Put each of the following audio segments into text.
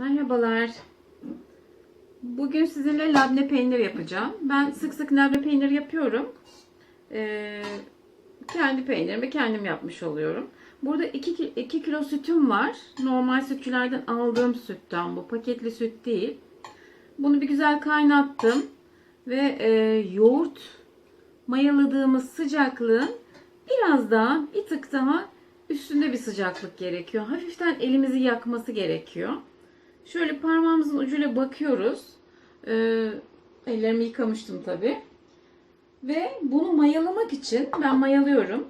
Merhabalar. Bugün sizinle labne peynir yapacağım. Ben sık sık labne peynir yapıyorum. Ee, kendi peynirimi kendim yapmış oluyorum. Burada 2, 2 kilo sütüm var. Normal sütçülerden aldığım sütten bu. Paketli süt değil. Bunu bir güzel kaynattım. Ve e, yoğurt mayaladığımız sıcaklığın biraz daha bir tık daha üstünde bir sıcaklık gerekiyor. Hafiften elimizi yakması gerekiyor. Şöyle parmağımızın ucuyla bakıyoruz. Ee, ellerimi yıkamıştım tabi. Ve bunu mayalamak için ben mayalıyorum.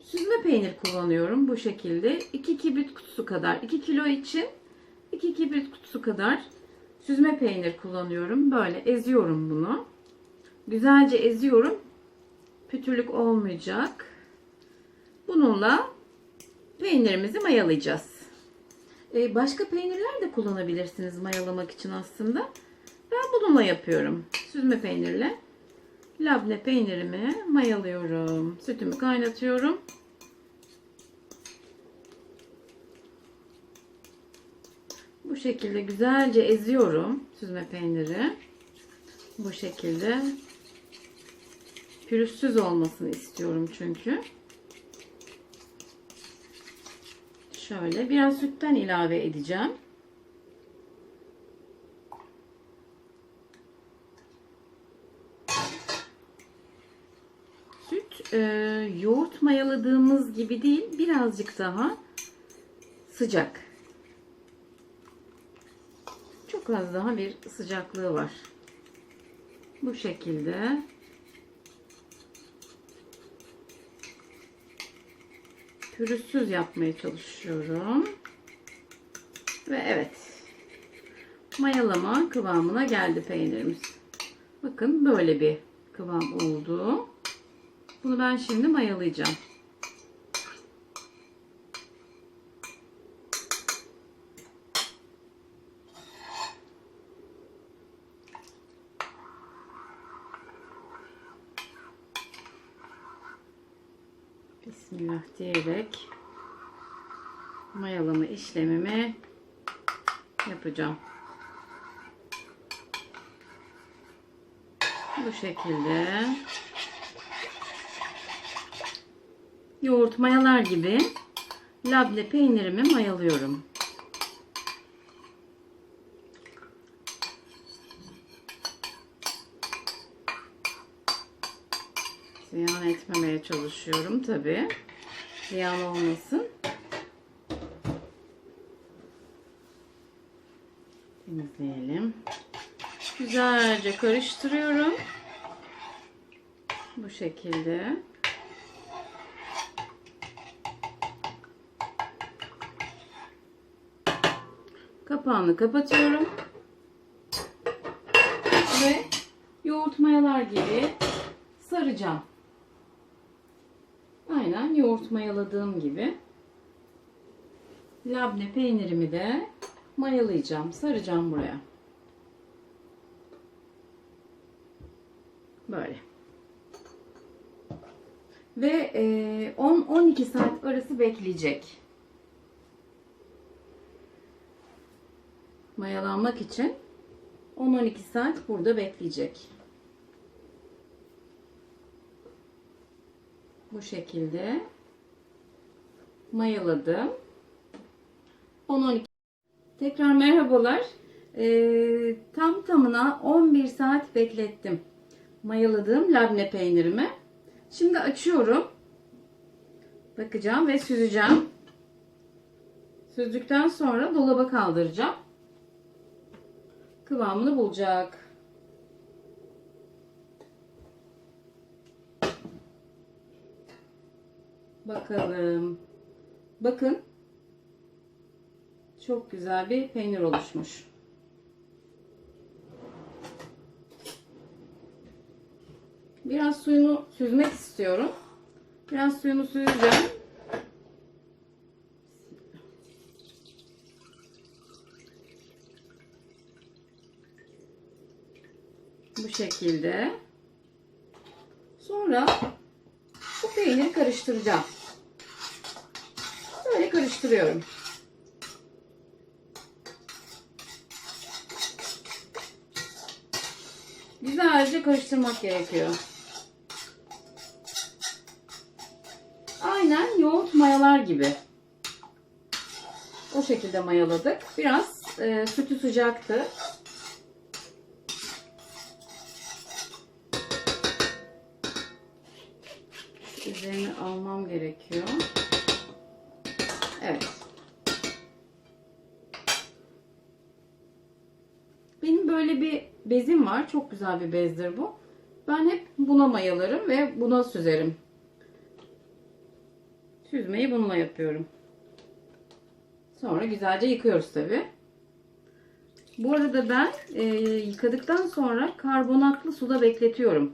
Süzme peynir kullanıyorum bu şekilde. 2 kibrit kutusu kadar. 2 kilo için 2 kibrit kutusu kadar süzme peynir kullanıyorum. Böyle eziyorum bunu. Güzelce eziyorum. Pütürlük olmayacak. Bununla peynirimizi mayalayacağız. Ee, başka peynirler de kullanabilirsiniz mayalamak için aslında. Ben bununla yapıyorum. Süzme peynirle. Labne peynirimi mayalıyorum. Sütümü kaynatıyorum. Bu şekilde güzelce eziyorum süzme peyniri. Bu şekilde pürüzsüz olmasını istiyorum çünkü. Şöyle biraz sütten ilave edeceğim. Süt e, yoğurt mayaladığımız gibi değil birazcık daha sıcak. Çok az daha bir sıcaklığı var. Bu şekilde pürüzsüz yapmaya çalışıyorum. Ve evet. Mayalama kıvamına geldi peynirimiz. Bakın böyle bir kıvam oldu. Bunu ben şimdi mayalayacağım. Bismillah diyerek mayalama işlemimi yapacağım. Bu şekilde yoğurt mayalar gibi labne peynirimi mayalıyorum. Ziyan etmemeye çalışıyorum tabi. Ziyan olmasın. Temizleyelim. Güzelce karıştırıyorum. Bu şekilde. Kapağını kapatıyorum. Ve yoğurt mayalar gibi saracağım. Yoğurt mayaladığım gibi. Labne peynirimi de mayalayacağım. Saracağım buraya. Böyle. Ve 10-12 saat arası bekleyecek. Mayalanmak için 10-12 saat burada bekleyecek. Bu şekilde mayaladım. 10-12 Tekrar merhabalar. Ee, tam tamına 11 saat beklettim. Mayaladığım labne peynirimi. Şimdi açıyorum. Bakacağım ve süzeceğim. Süzdükten sonra dolaba kaldıracağım. Kıvamını bulacak. Bakalım. Bakın. Çok güzel bir peynir oluşmuş. Biraz suyunu süzmek istiyorum. Biraz suyunu süzeceğim. Bu şekilde. Sonra bu peyniri karıştıracağım karıştırıyorum. Güzelce karıştırmak gerekiyor. Aynen yoğurt mayalar gibi. O şekilde mayaladık. Biraz e, sütü sıcaktı. Üzerini almam gerekiyor. Böyle bir bezim var. Çok güzel bir bezdir bu. Ben hep buna mayalarım ve buna süzerim. Süzmeyi bununla yapıyorum. Sonra güzelce yıkıyoruz tabi. Bu arada ben e, yıkadıktan sonra karbonatlı suda bekletiyorum.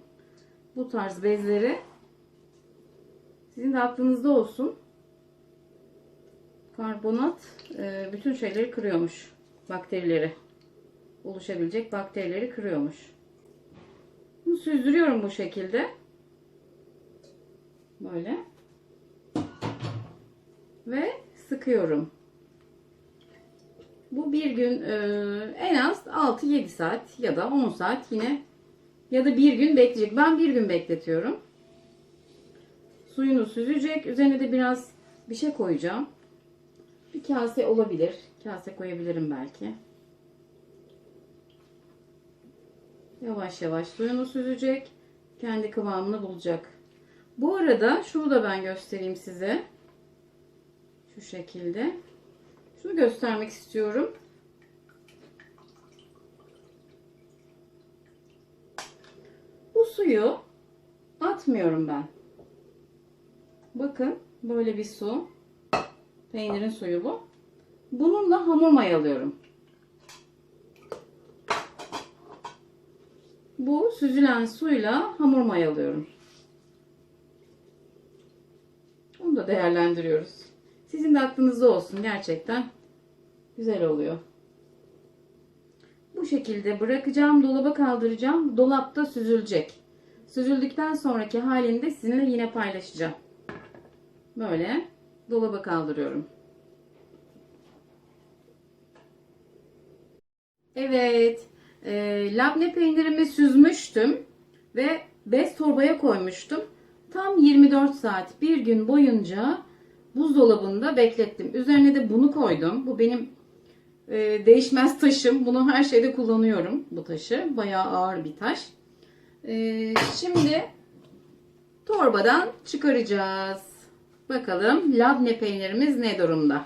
Bu tarz bezleri sizin de aklınızda olsun. Karbonat e, bütün şeyleri kırıyormuş. Bakterileri. Oluşabilecek bakterileri kırıyormuş. Bunu süzdürüyorum bu şekilde. Böyle. Ve sıkıyorum. Bu bir gün e, en az 6-7 saat ya da 10 saat yine ya da bir gün bekleyecek. Ben bir gün bekletiyorum. Suyunu süzecek. Üzerine de biraz bir şey koyacağım. Bir kase olabilir. Kase koyabilirim belki. Yavaş yavaş suyunu süzecek. Kendi kıvamını bulacak. Bu arada şunu da ben göstereyim size. Şu şekilde. Şunu göstermek istiyorum. Bu suyu atmıyorum ben. Bakın böyle bir su. Peynirin suyu bu. Bununla hamur mayalıyorum. Bu süzülen suyla hamur mayalıyorum. Onu da değerlendiriyoruz. Sizin de aklınızda olsun gerçekten. Güzel oluyor. Bu şekilde bırakacağım, dolaba kaldıracağım. Dolapta süzülecek. Süzüldükten sonraki halini de sizinle yine paylaşacağım. Böyle dolaba kaldırıyorum. Evet. E, labne peynirimi süzmüştüm. Ve bez torbaya koymuştum. Tam 24 saat bir gün boyunca buzdolabında beklettim. Üzerine de bunu koydum. Bu benim e, değişmez taşım. Bunu her şeyde kullanıyorum bu taşı. Bayağı ağır bir taş. E, şimdi torbadan çıkaracağız. Bakalım labne peynirimiz ne durumda?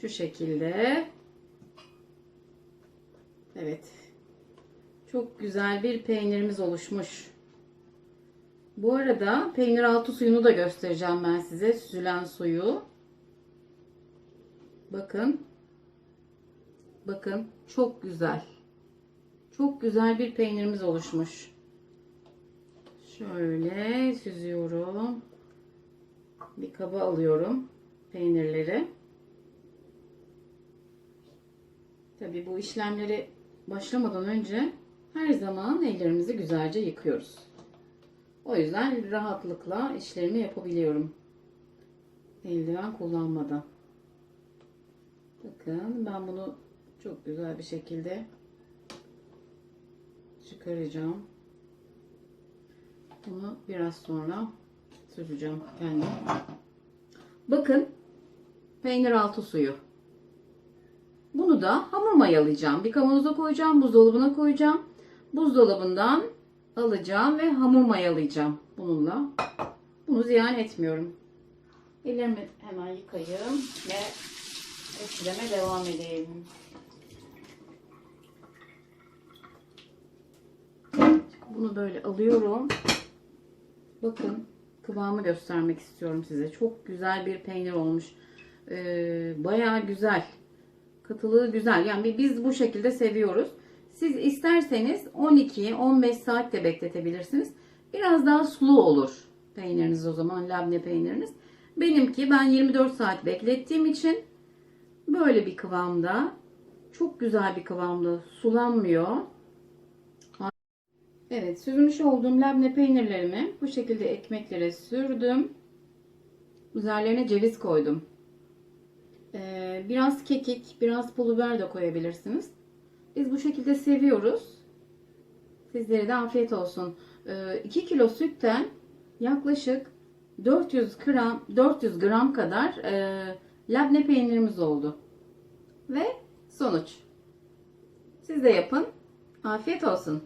Şu şekilde. Evet. Çok güzel bir peynirimiz oluşmuş. Bu arada peynir altı suyunu da göstereceğim ben size. Süzülen suyu. Bakın. Bakın. Çok güzel. Çok güzel bir peynirimiz oluşmuş. Şöyle süzüyorum. Bir kaba alıyorum peynirleri. Tabii bu işlemleri başlamadan önce her zaman ellerimizi güzelce yıkıyoruz. O yüzden rahatlıkla işlerimi yapabiliyorum. Eldiven kullanmadan. Bakın ben bunu çok güzel bir şekilde çıkaracağım. Bunu biraz sonra süreceğim kendim. Bakın peynir altı suyu. Bunu da hamur mayalayacağım. Bir kavanoza koyacağım, buzdolabına koyacağım. Buzdolabından alacağım ve hamur mayalayacağım bununla. Bunu ziyan etmiyorum. Ellerimi hemen yıkayayım ve işleme devam edeyim. Bunu böyle alıyorum. Bakın kıvamı göstermek istiyorum size. Çok güzel bir peynir olmuş. Ee, bayağı güzel. Katılığı güzel. Yani biz bu şekilde seviyoruz. Siz isterseniz 12-15 saat de bekletebilirsiniz. Biraz daha sulu olur peyniriniz o zaman labne peyniriniz. Benimki ben 24 saat beklettiğim için böyle bir kıvamda. Çok güzel bir kıvamda. Sulanmıyor. Evet süzmüş olduğum labne peynirlerimi bu şekilde ekmeklere sürdüm. Üzerlerine ceviz koydum. Ee, biraz kekik, biraz pul biber de koyabilirsiniz. Biz bu şekilde seviyoruz. Sizlere de afiyet olsun. 2 kilo sütten yaklaşık 400 gram 400 gram kadar e, labne peynirimiz oldu. Ve sonuç. Siz de yapın. Afiyet olsun.